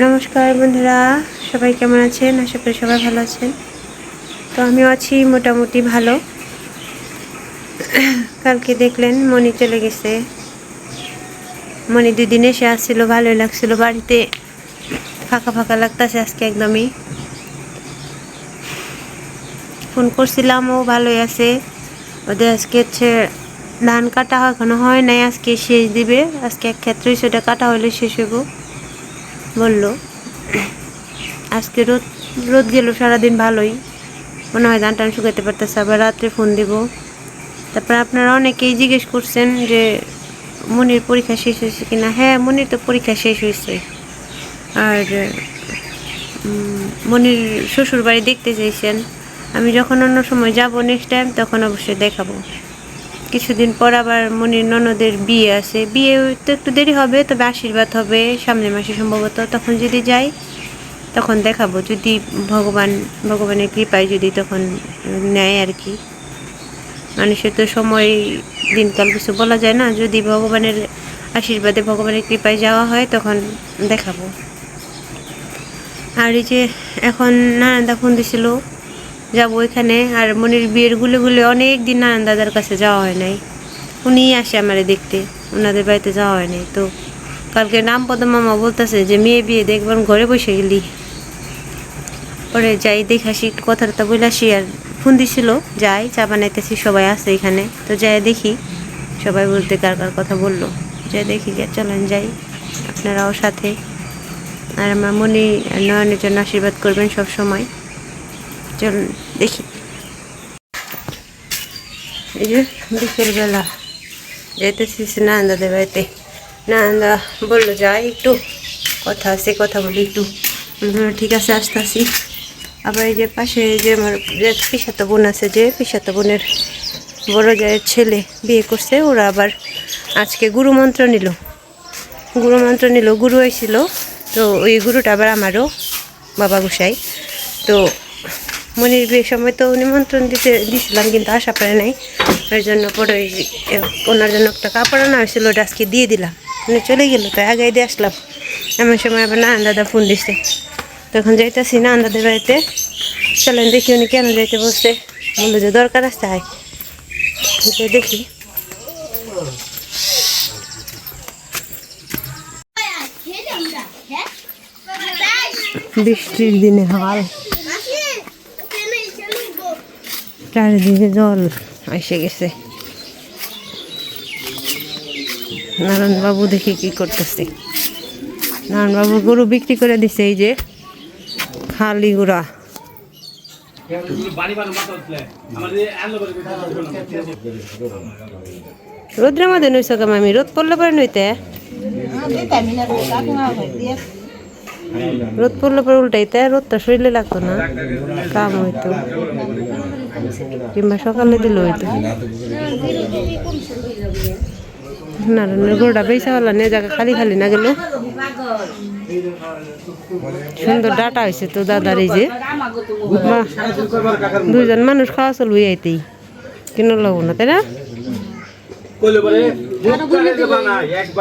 নমস্কার বন্ধুরা, সবাই কেমন আছেন? আশা করি সবাই ভালো আছেন। তো আমিও আছি মোটামুটি ভালো। কালকে দেখলেন মনি চলে গেছে। মনি দুদিন এসে আসছিল, ভালোই লাগছিল। বাড়িতে ফাঁকা ফাঁকা লাগতেছে আজকে একদমই। ফোন করছিলাম, ও ভালোই আছে। ওদের আজকে হচ্ছে ধান কাটা এখনও হয় নাই, আজকে শেষ দিবে। আজকে এক ক্ষেত্রে সেটা কাটা হলে শেষ হব বলল, আজকে রোদ রোদ গেল, সারাদিন ভালোই। মনে হয় ধান টান শুকাতে পারতেছে, আবার রাত্রে ফোন দিব। তারপর আপনারা অনেকেই জিজ্ঞেস করছেন যে, মনির পরীক্ষা শেষ হয়েছে কি না হ্যাঁ মনির তো পরীক্ষা শেষ হয়েছে। আর মনির শ্বশুর বাড়ি দেখতে চাইছেন। আমি যখন অন্য সময় যাব নেক্সট টাইম তখন অবশ্যই দেখাবো। কিছুদিন পর আবার মনির ননদের বিয়ে আছে। বিয়ে তো একটু দেরি হবে, তবে আশীর্বাদ হবে সামনের মাসে সম্ভবত। তখন যদি যাই, তখন দেখাবো। যদি ভগবান, ভগবানের কৃপায় যদি তখন নেয় আর কি। মানুষের তো সময়, দিনকাল কিছু বলা যায় না। যদি ভগবানের আশীর্বাদে, ভগবানের কৃপায় যাওয়া হয়, তখন দেখাবো। আর এই যে এখন নানান্দা ফোন দিছিল। যাব ওইখানে আর মনির বিয়ের গুলে গুলে অনেক দিন নানান দাদার কাছে যাওয়া হয় নাই। উনিই আসে আমারে দেখতে। ওনাদের বাড়িতে যাওয়া হয় নাই। তো কালকে নাম পদ মামা বলতেছে যে, মেয়ে বিয়ে দেখবেন ঘরে বসে গেলি। পরে যাই দেখাসি একটু কথাটা বলে আসি। আর ফোন দিছিল, যাই, চা বানাইতেছি, সবাই আছে এখানে। তো যাই দেখি, সবাই বলতে কার কার কথা বলল। যাই দেখি চলেন, যাই। আপনারাও সাথে। আর আমার মনে নয়নের জন্য আশীর্বাদ করবেন সব সময়। চলুন দেখি। এই যে বিকেলবেলা যেতেছি নান্দাদের বাড়িতে। নান্দা বলল যাই একটু কথা আছে, কথা বলি একটু। ঠিক আছে আসতে আসি আবার এই যে পাশে যে আমার যে পিসাতো বোন আছে, যে পিসাতো বোনের বড় জায়ের ছেলে বিয়ে করছে, ওরা আবার আজকে গুরু মন্ত্র নিল। গুরু মন্ত্র নিল, গুরু হয়েছিল তো ওই গুরুটা আবার আমারও বাবা গোসাই। তো মনির বিয়ের সময় তো নিমন্ত্রণ দিতে দিছিলাম, কিন্তু আসা পারে নাই। ওই জন্য পরে ওনার জন্য একটা কাপড় আনা হয়েছিল, ওটা আজকে দিয়ে দিলাম। উনি চলে গেল তো আগে দিয়ে আসলাম। এমন সময় আবার নান দাদা ফোন দিছে। তখন যাইতেছি নান দাদের বাড়িতে। চলেন দেখি উনি কেন যাইতে বসছে বলল যে, দরকার আছে তো দেখি। বৃষ্টির দিনে হাল। চারিদিকে জল এসে গেছে। নারায়ণবাবু দেখি কি করতেছে। নারায়ণবাবু গরু বিক্রি করে দিছে এই যে খালি গুড়া। রোদ্রের মধ্যে নইছ কাম আমি রোদ পড়লে পরে নইতে? রোদ পড়লে পরে উল্টাইতে? রোদটা শরীরে লাগতো না, কাম হইতো। কিংবা সকালে দিল হইতো নারায়ণের গরুটা বেসা হলো না, জায়গা খালি খালি না গেল। সুন্দর ডাটা হয়েছে তো দাদার এই যে। দুজন মানুষ খাওয়া চলবে আইতেই। কেন লাগবো না, তাই না?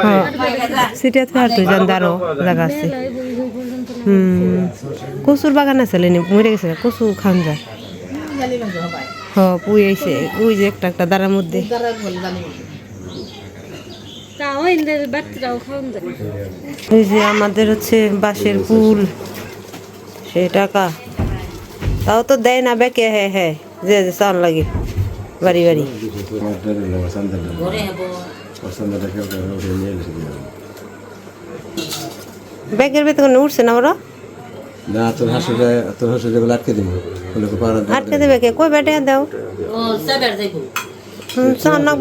হ্যাঁ সিটিয়াত তো যান দারো জায়গা আছে। হুম, কচুর বাগান আছে মরে গেছে, কচু খান যায়। হ পুই আইছে ওই যে একটা একটা দাঁড়ার মধ্যে। এই যে আমাদের হচ্ছে বাঁশের পুল সে টাকা। তাও তো দেয় না বেকে হ্যাঁ হ্যাঁ যে যে চান লাগে বাড়ি বাড়ি। ব্যাগের ভেতরে উঠছে না ওরা? না তোর হাসুরে তোর হাসুরে বলে আটকে দিব। বলে তো পারা আটকে দেবে কে? কই বেটে দাও। না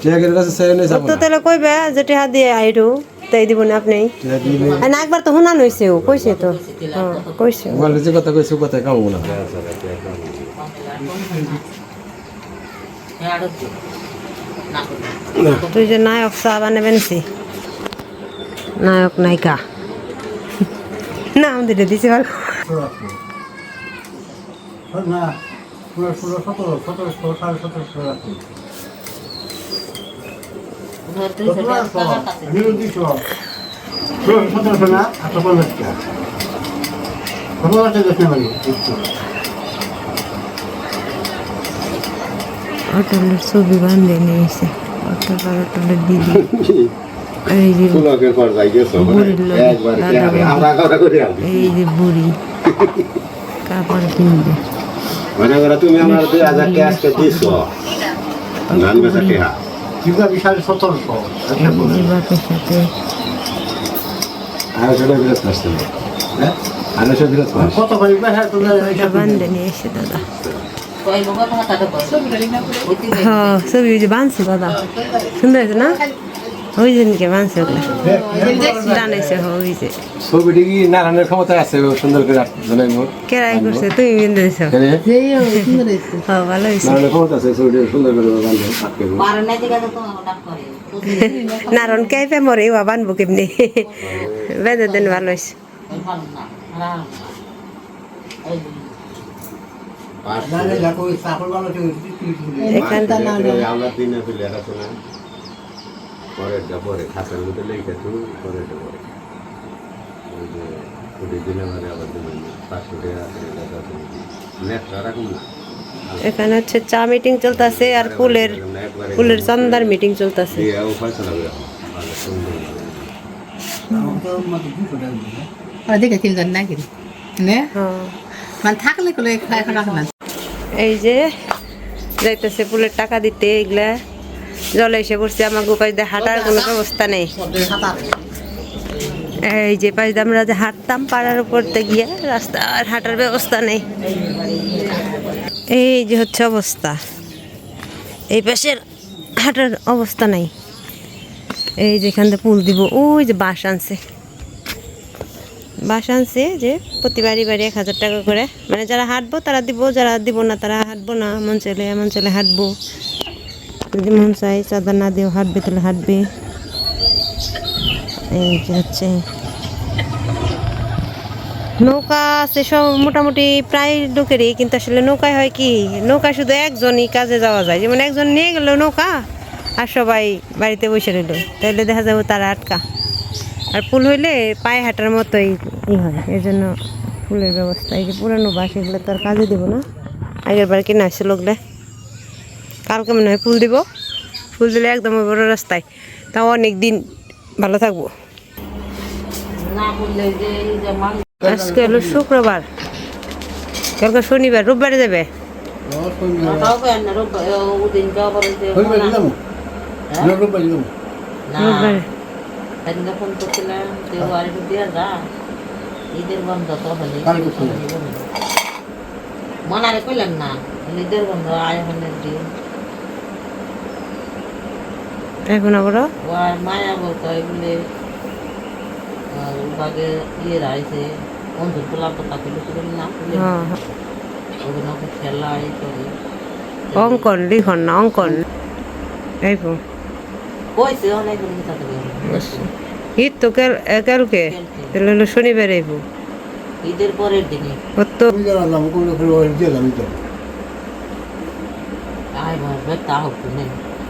টিয়াগের কাছে চাই নাই তাহলে কইবে যে টেহা দিয়ে আইরু তাই দিব না আপনি। না। একবার তো শুনান হয়েছে ও কইছে তো। হ্যাঁ কইছে। বলে যে কথা কইছে কথা কামো না। তুই যে নায়ক চা বানাবেন সে নায়ক নায়িকা। নাম দিতে দিছে ভালো। না ষোলো ষোলো সতেরো সতেরোশো সাড়ে সতেরোশো রাখি সতেরোশো না আটশো পঞ্চাশ টাকা সতেরো টাকা দশ নেবেন অটলের ছবি বান্ধে নিয়েছে। অটল আর অটলের দিদি এই যে আনছি এই যে বুড়ি। কাপড় কিনবে মনে করো তুমি আমার দুই হাজার টাকা আজকে দিছো। ধান বেচা টেহা বিশাল বিরত আসছে হ্যাঁ? আড়াইশো বিরত কত করে? বেশা তোদের এটা বান্ধে নিয়ে এসে দাদা। হ্যাঁ ছবি দাদা। সুন্দর হয়েছে না? ওই জনকে বাঁধছে ওগুলো? টানাইছে হ ওই যে। ছবিটি কি নারায়ণের ক্ষমতা আছে সুন্দর করে জানাইবো কেরাই করছে তুমি বিন্দু দিছো? হ্যাঁ ভালো হয়েছে নারায়ণের ক্ষমতা আছে ছবিটি সুন্দর করে। নারণ কাইপে মরে বা বানবো কেমনি? বেঁধে দেন ভালো হয়েছে দেখো চাকর ভালো এখান আমরা দিনে ফেলে আছে না পরেরটা পরে খাতার মধ্যে লেখা তো পরেরটা পরে। ওই যে ওটি দিলে মানে আবার দিলেন পাঁচশো টাকা নেট রাখুন না। এখানে হচ্ছে চা মিটিং চলতেছে আর ফুলের ফুলের চন্দার মিটিং চলতেছে। দেখে না? হ্যাঁ। মানে থাকলে এখন এই যে যাইতেছে ফুলের টাকা দিতে এগুলা জলে এসে পড়ছে আমার গোপাই দিয়ে হাঁটার কোনো ব্যবস্থা নেই। এই যে পাশ দিয়ে আমরা যে হাঁটতাম পাড়ার উপরতে গিয়ে, রাস্তার হাঁটার ব্যবস্থা নেই। এই যে হচ্ছে অবস্থা। এই পাশের হাঁটার অবস্থা নাই। এই যেখান থেকে পুল দিব, ওই যে বাস আনছে। বাস আনছে যে প্রতি বাড়ি বাড়ি এক হাজার টাকা করে। মানে যারা হাঁটবো তারা দিব, যারা দিব না তারা হাঁটবো না মন চলে মন চলে হাঁটবো। যদি মন চাই, চাঁদা না দিয়েও হাঁটবে, তাহলে হাঁটবে। এই যে হচ্ছে নৌকা আছে, সব মোটামুটি প্রায় লোকেরই, কিন্তু আসলে নৌকায় হয় কি নৌকা শুধু একজনই কাজে যাওয়া যায়। যেমন একজন নিয়ে গেল নৌকা, আর সবাই বাড়িতে বসে রইল। তাহলে দেখা যাবে তারা আটকা। আর পুল হইলে পায়ে হাঁটার মতোই ই হয় এই জন্য ফুলের ব্যবস্থা। এই যে পুরানো বাস এগুলো তো আর কাজে দেবো না। আগের বার কিনে আসছে লোকলে কালকে মনে হয় ফুল দিব? ফুল দিলে একদম বড় রাস্তায়। তাও অনেক দিন ভালো থাকব। আজকে হলো শুক্রবার। কালকে শনিবার, রোববারে যাবে? দিয়ে ঈদের বন্ধ মনারে কইলাম না ঈদের বন্ধ আয় হলে দিন এখন আবার? মায়া বলতো এগুলি বাগে ইয়ে রাইছে না হ্যাঁ ওগুলো ওকে খেলা এই করে। অঙ্কন লিখন না অঙ্কন। এই কইছে অনেক দিন তাতে ঈদ তো কাল কালকে? তাহলে শনিবার আইব। ঈদের পরের দিনে ওর তো আল্লাহ কোনো করে আমি তো হোক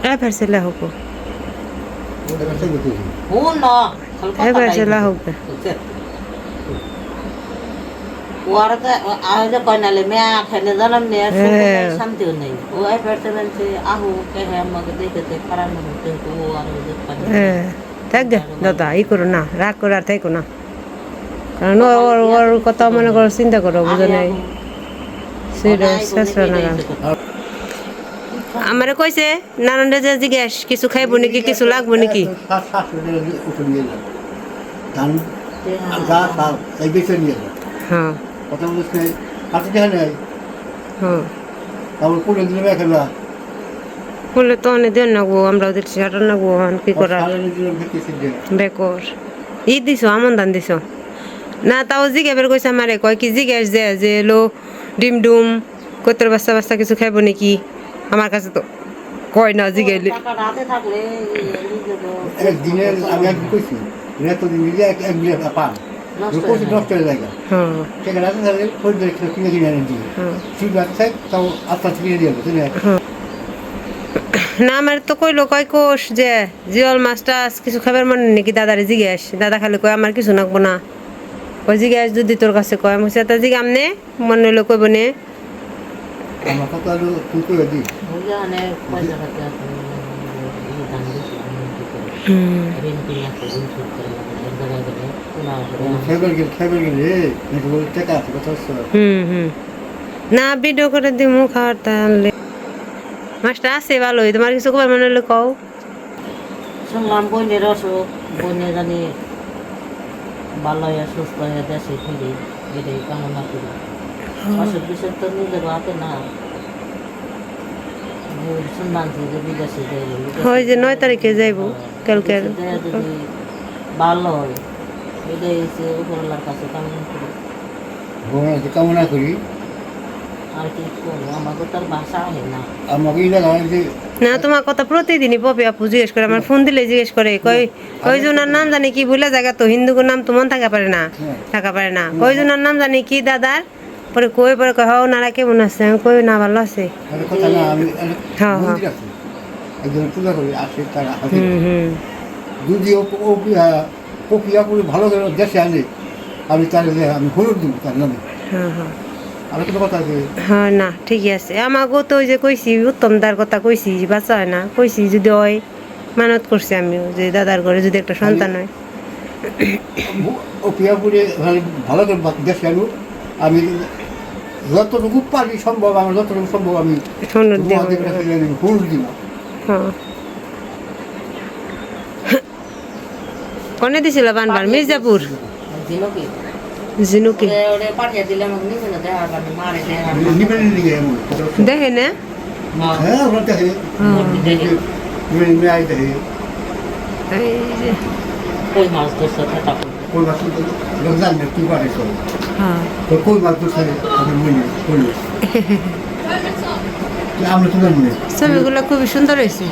ওদের কাছে গেছি হুন না এবার ছেলে হোক ওরা তো আজ কইনালে মেয়া খেলে জানাম নে। শান্তি নেই ও এই পেটে আহু কে হে আমাকে দেখতে খারাপ না হতে ও আর ওদের পানি থাক গে দাদা ই করো না রাগ করে আর থাকো না কারণ ওর ওর- ওর কথা মনে করো চিন্তা করো বুঝো নাই সেটা শেষ না আমারে কইছে নারায়ণ যে জিজ্ঞেস কিছু খাইবো নাকি কিছু লাগবো নাকি? গা সার হ্যাঁ। হ্যাঁ। করে তো অনেক দিন নাগবো আমরা ওদের নাগবো এখন কি দিয়ে বেকর। ই দিছ আমন ধান দিছ? না তাও জিগে বের কইছে আমারে কয় কি জিজ্ঞেস যে যে এলো ডিম ডুম কতর বাচ্চা বাচ্চা কিছু খাইবো নাকি? আমার কাছে তো কয় না জিগাইলে হ্যাঁ হ্যাঁ দেবো না? আমার তো কইলো কয় কোষ যে জিওল মাছটা কিছু খাবার মনে নাকি দাদারে জিজ্ঞেস দাদা খালি কয় আমার কিছু নাকবো না। কয় জিজ্ঞেস যদি তোর কাছে কয়। আমি সেটা জিগাম নে। মনে হইল কইব নে। আমার কথা হলো তুই করে দিই। ওই যে অনেক পয়সা টাকা আছে, এই দান দিছে, আমি কি করি? হুম। ঋণ করে আছে, ঋণ শোধ করে লাগে, এক জায়গায় গেলে, কোনো আগ্রহ নেই। খাইবার গেলে খাইবার গেলে নাকি বলে টাকা আছে কথা হচ্ছে হুম হুম। না ভিডিও করে দিমু খাওয়ার তাহলে মাছটা আছে ভালোই। তোমার কিছু কবার মনে হলে কও। শুনলাম বোনের অসুখ বোনে জানি ভালো হয়ে সুস্থ হয়ে দেশে ফিরে এটাই কামনা করি। অসুখ বিসুখ তো না শুনলাম যে বিদেশে যাই হয় যে নয় তারিখে যাইব কালকে ভালো হয় এটাই হচ্ছে উপরওয়ালার কাছে কামনা করি ভগবান কামনা করি আর কি করব আমাকে তার ভাষা হয় না আমাকে তোমার কথা প্রতিদিনই পপি আপু জিজ্ঞেস করে আমার ফোন দিলে জিজ্ঞেস করে কই কয়জনের নাম জানি কি ভুলে জায়গা তো হিন্দুর নাম তো মন থাকা পারে না। থাকা পারে না। কয়জনের নাম জানি কি দাদার? পরে কই পরে কয় হও নারা কেমন আছে? আমি কই না ভালো আছে। হ্যাঁ, হ্যাঁ। একজন পূজা করে আসে তারা আসে হুম হুম। যদি ও ও প্রক্রিয়া করে ভালো করে দেশে আনে আমি তার আমি হলুদ দিব তার নামে। হ্যাঁ হ্যাঁ। হ্যাঁ না ঠিকই আছে। আমাকেও তো ওই যে কইছি উত্তম দার কথা কইছি বাচ্চা হয় না কইছি যদি হয় মানত করছি আমিও যে দাদার ঘরে যদি একটা সন্তান হয়। ভালো করে দেশে আনো আমি যতটুকু পারি সম্ভব আমার যতটুকু সম্ভব আমি হলুদ দেব হ্যাঁ কনে দিছিল বানবার মির্জাপুর জিনুকে দেখে না হ্যাঁ মাছ ধরছে কই মাছ রমজান হ্যাঁ। তো কই মাছ তো আমি মনে আমরা তো জানি ছবিগুলো খুবই সুন্দর হয়েছে।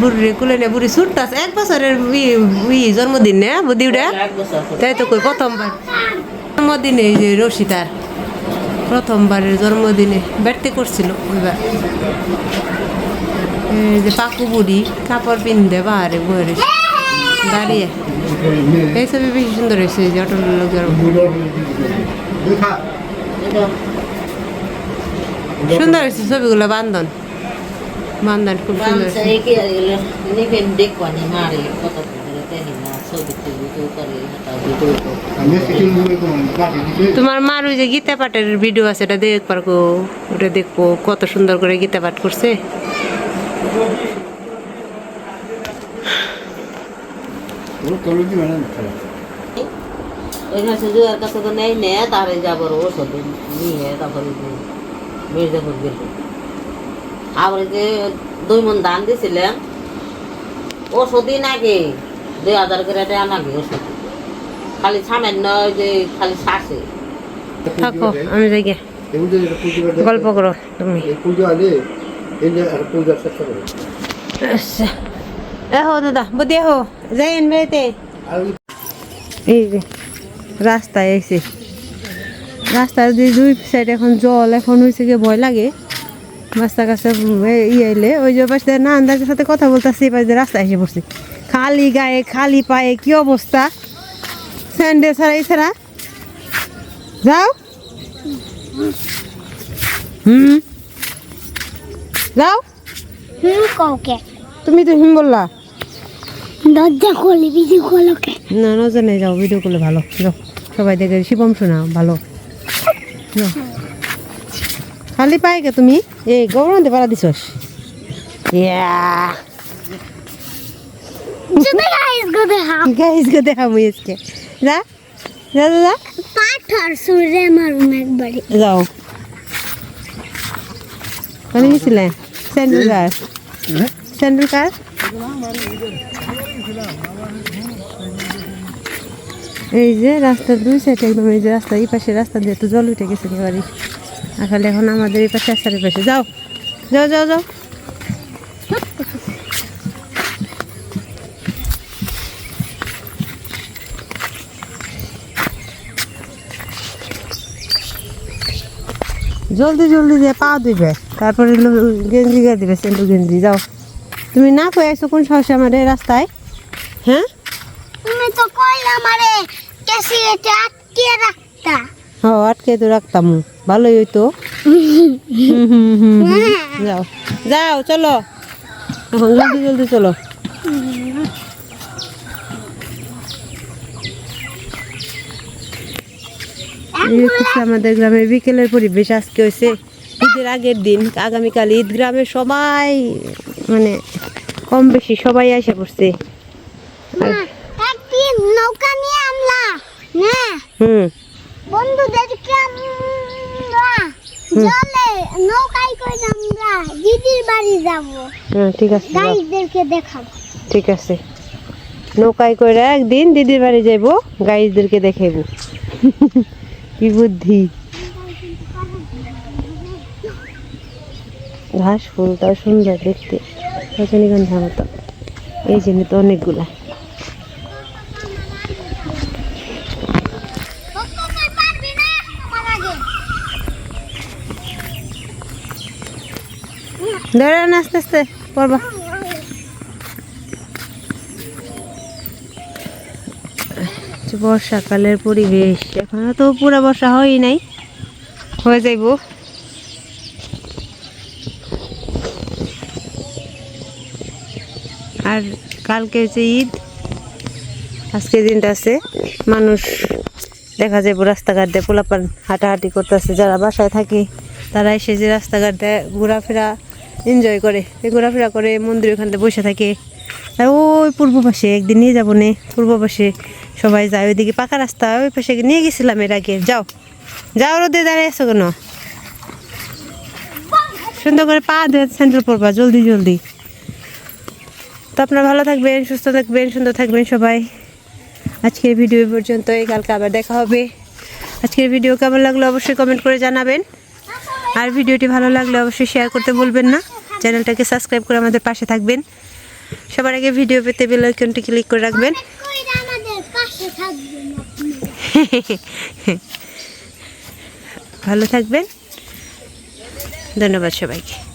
বুড়ি কুলে নে বুড়ি এক বছরের জন্মদিন না বুদিউটা। তাই তো কই প্রথমবার। জন্মদিনে এই যে রশিদার প্রথমবারের জন্মদিনে ব্যর্থ করছিল ওইবার এই যে পাকু বুড়ি কাপড় পিন্ধে বাহারে বয়ে দাঁড়িয়ে। এই ছবি বেশি সুন্দর হয়েছে যে লোকের সুন্দর হয়েছে ছবিগুলো বান্ধন। বান্ধন খুব সুন্দর তোমার মার ওই যে গীতা পাঠের ভিডিও আছে এটা দেখ পারব ওটা দেখব কত সুন্দর করে গীতা পাঠ করছে ওরা তোর দিবে না ওই মাসে জুয়ার কাছে তো নেই নে তারে যাবার ওষুধ নিয়ে তারপরে যে মির্জাপুর গেল। আবার যে দুই মন ধান দিছিলেন ওষুধই নাকি? দুই হাজার করে দেওয়া নাকি ওষুধ? খালি সামান্য যে খালি শ্বাসে। থাকো আমি যাই গল্প করো তুমি। আচ্ছা। এহো, দাদা, বুদ্ধি এহো, যাই বেড়াতে এই যে রাস্তায় এসে রাস্তার দুই দুই সাইড এখন জল, এখন হয়েছে গিয়ে ভয় লাগে। রাস্তা কাছে ই আইলে ওই যে পাশে না আন্দাজের সাথে কথা বলতেছি পাশে দিয়ে রাস্তায় এসে পড়ছি খালি গায়ে, খালি পায়ে, কি অবস্থা স্যান্ডেল ছাড়া এই ছাড়া যাও। হুম। যাও। হুম কাউকে তুমি তো হিম বললা। দরজা খোলে বিজি খোলোকে না নজর নেই যাও ভিডিও করলে ভালো যাও সবাই দেখে শিবম শোনা ভালো। খালি পাই কে তুমি? এই গৌরন্দে পারা দিছস। গাইস গো দেখা। গো মুই আজকে। যা যা যা, যা। পাথর সুরে মারুম একবারে যাও। কোনে গেছিলে স্যান্ডেল কার? স্যান্ডেল এই যে রাস্তার দুই সাইড একদম এই যে রাস্তা, এই পাশে রাস্তা দিয়ে তো জল উঠে গেছে একেবারে। আসলে এখন আমাদের এই পাশে আসার পাশে। যাও যাও যাও যাও। জলদি জলদি দিয়ে পা দিবে তারপরে গেঞ্জি গা দিবে সেন্টু গেঞ্জি, যাও। তুমি না কই আইছো কোন সাহসে আমার এই রাস্তায়? হ্যাঁ? তুমি তো কইলা আমারে কেসি এটা আটকে রাখতা। হ আটকে তো রাখতাম। ভালোই হইতো। যাও। যাও চলো। এখন জলদি জলদি চলো। আমাদের গ্রামে বিকেলের পরিবেশ আজকে হয়েছে ঈদের আগের দিন। আগামীকাল ঈদ গ্রামে সবাই মানে কম বেশি সবাই এসে পড়ছে। একটি নৌকা নিয়ে আমলা না। হুম। বন্ধুদেরকে আমরা জলে নৌকায় করে আমরা দিদির বাড়ি যাব। হ্যাঁ ঠিক আছে। দেখাবো। ঠিক আছে। নৌকায় করে একদিন দিদির বাড়ি যাইব গাইজদেরকে দেখাইব। কি বুদ্ধি। ঘাস ফুলটা সুন্দর দেখতে। রজনীগন্ধা মতো। এই জন্য তো অনেকগুলা। দাঁড়ান আস্তে আস্তে পড়বা বর্ষাকালের পরিবেশ। এখনও তো পুরো বর্ষা হয়ই নাই। হয়ে যাইব। আর কালকে হচ্ছে ঈদ, আজকে দিনটা আছে, মানুষ দেখা যায় রাস্তাঘাট দিয়ে পোলাপান হাঁটাহাঁটি করতেছে। যারা বাসায় থাকে, তারা এসে যে রাস্তাঘাট দিয়ে ঘোরাফেরা এনজয় করে। এই ঘোরাফেরা করে মন্দির ওখান থেকে বসে থাকে। আর ওই পূর্ব পাশে একদিন নিয়ে যাব নে, পূর্ব পাশে সবাই যায় ওইদিকে পাকা রাস্তা, ওই পাশে নিয়ে গেছিলাম এর আগে। যাও যাও রোদে দাঁড়িয়ে আসো কেন? সুন্দর করে পা ধুয়ে স্যান্ডেল পরবা, জলদি জলদি। তো আপনারা ভালো থাকবেন, সুস্থ থাকবেন, সুন্দর থাকবেন সবাই। আজকের ভিডিও পর্যন্ত এই কালকে আবার দেখা হবে। আজকের ভিডিও কেমন লাগল অবশ্যই কমেন্ট করে জানাবেন। আর ভিডিওটি ভালো লাগলে অবশ্যই শেয়ার করতে বলবেন না। চ্যানেলটাকে সাবস্ক্রাইব করে আমাদের পাশে থাকবেন। সবার আগে ভিডিও পেতে বেল আইকনটি ক্লিক করে রাখবেন। ভালো থাকবেন। ধন্যবাদ সবাইকে।